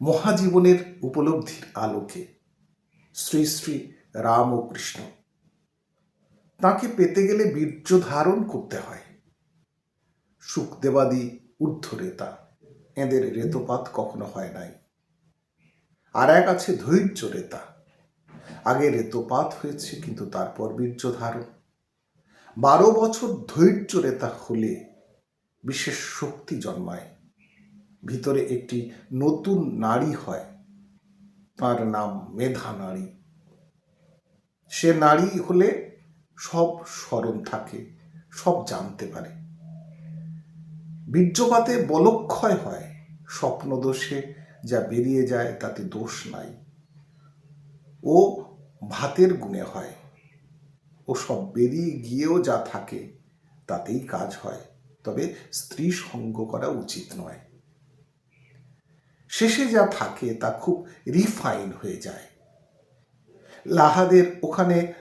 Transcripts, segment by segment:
মহাজীবনের উপলব্ধির আলোকে। শ্রী শ্রী রাম ও কৃষ্ণ। তাকে পেতে গেলে বীর্য ধারণ করতে হয়। সুখদেবাদী ঊর্ধ্বরেতা, এদের রেতপাত কখনো হয় নাই। আর এক আছে ধৈর্য রেতা আগে রেতপাত হয়েছে, কিন্তু তারপর বীর্য ধারণ। বারো বছর ধৈর্য রেতা হলে বিশেষ শক্তি জন্মায়। ভিতরে একটি নতুন নারী হয়। তার নাম মেধা নারী। সে নারী হলে সব স্মরণ থাকে, সব জানতে পারে। বীর্যপাতে বলক্ষয় হয় স্বপ্নদোষে যা বেরিয়ে যায় তাতে দোষ নাই। ও ভাতের গুণে হয়। ও সব বেরিয়ে গিয়েও যা থাকে তাতেই কাজ হয়। তবে স্ত্রী সঙ্গ করা উচিত নয়। শেষে যা থাকে তা খুব রিফাইন হয়ে যায়। লাহাদের ওখানে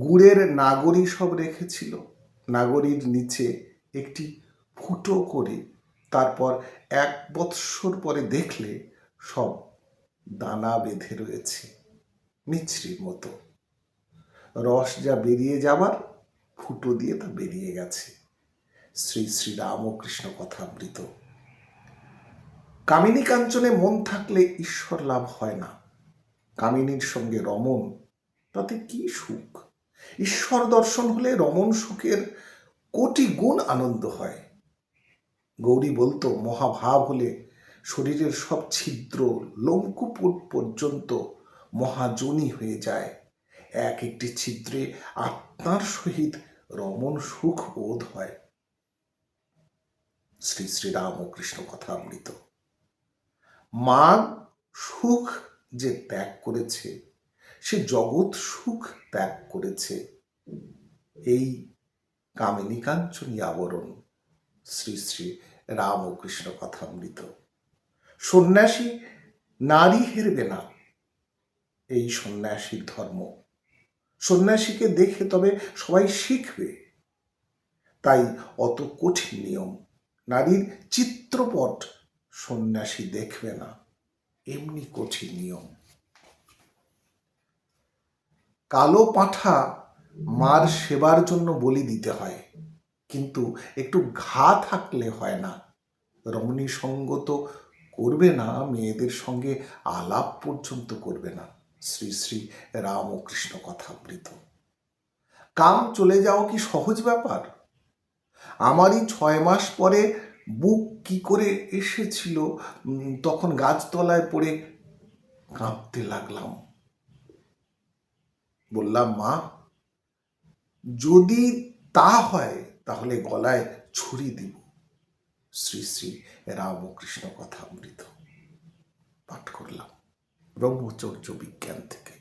গুড়ের নাগরী সব রেখেছিল। নাগরীর নিচে একটি ফুটো করে তারপর এক বৎসর পরে দেখলে সব দানা বেঁধে রয়েছে মিছরির মতো। রস যা বেরিয়ে যাবার, ফুটো দিয়ে তা বেরিয়ে গেছে। শ্রী শ্রী রামকৃষ্ণ কথামৃত। কামিনী কাঞ্চনে মন থাকলে ঈশ্বর লাভ হয় না। কামিনীর সঙ্গে রমন তাতে কি সুখ? ঈশ্বর দর্শন হলে রমন সুখের কোটি গুণ আনন্দ হয়। গৌরী বলতো, মহাভাব হলে শরীরের সব ছিদ্র লোমকুপুট পর্যন্ত মহাজনী হয়ে যায়। এক একটি ছিদ্রে আত্মার সহিত রমন সুখ বোধ হয়। শ্রী শ্রী রামকৃষ্ণ কথামৃত। মা সুখ যে ত্যাগ করেছে, সে জগৎ সুখ ত্যাগ করেছে। এই কামিনী কাঞ্চনী আবরণ শ্রী শ্রী রামকৃষ্ণ কথামৃত। সন্ন্যাসী নারী হেরবে না এই সন্ন্যাসীর ধর্ম। সন্ন্যাসীকে দেখে তবে সবাই শিখবে। তাই অত কঠিন নিয়ম, নারীর চিত্রপট সন্ন্যাসী দেখবে না। এমনি কঠিন নিয়ম। কালো পাঁঠা মার সেবার জন্য বলি দিতে হয়, কিন্তু একটু ঘা থাকলে হয় না। রমণী সঙ্গ তো করবে না, মেয়েদের সঙ্গে আলাপ পর্যন্ত করবে না। শ্রী শ্রী রামকৃষ্ণ কথামৃত। কাম চলে যাওয়া কি সহজ ব্যাপার? আমারই ছয় মাস পরে বুক কি করে এসেছিল? তখন গাছতলায় পড়ে কাঁপতে লাগলাম। বললাম, মা, যদি তা হয়, তাহলে গলায় ছুরি দিব। শ্রী শ্রী রামকৃষ্ণ কথা কথামৃত পাঠ করলাম। ব্রহ্মচর্য বিজ্ঞান থেকে।